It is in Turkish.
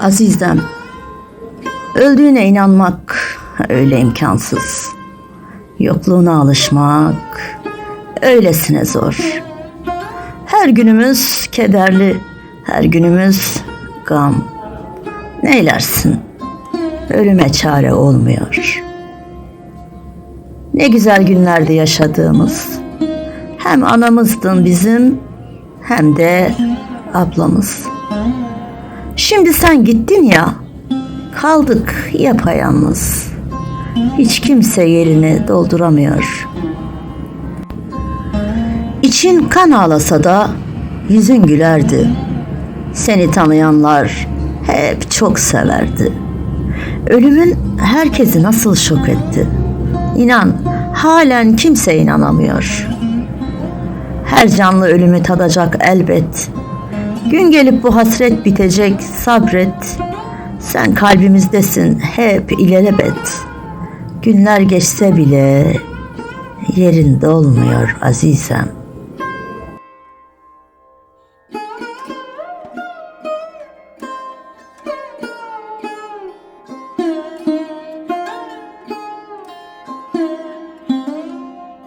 Azizem, öldüğüne inanmak öyle imkansız. Yokluğuna alışmak öylesine zor. Her günümüz kederli, her günümüz gam. Neylersin? Ölüme çare olmuyor. Ne güzel günlerde yaşadığımız. Hem anamızdın bizim hem de ablamız. Şimdi sen gittin ya, kaldık yapayalnız. Hiç kimse yerini dolduramıyor. İçin kan ağlasa da yüzün gülerdi. Seni tanıyanlar hep çok severdi. Ölümün herkesi nasıl şok etti. İnan halen kimse inanamıyor. Her canlı ölümü tadacak elbet. Gün gelip bu hasret bitecek sabret. Sen kalbimizdesin hep ilelebet. Günler geçse bile yerin dolmuyor azizem.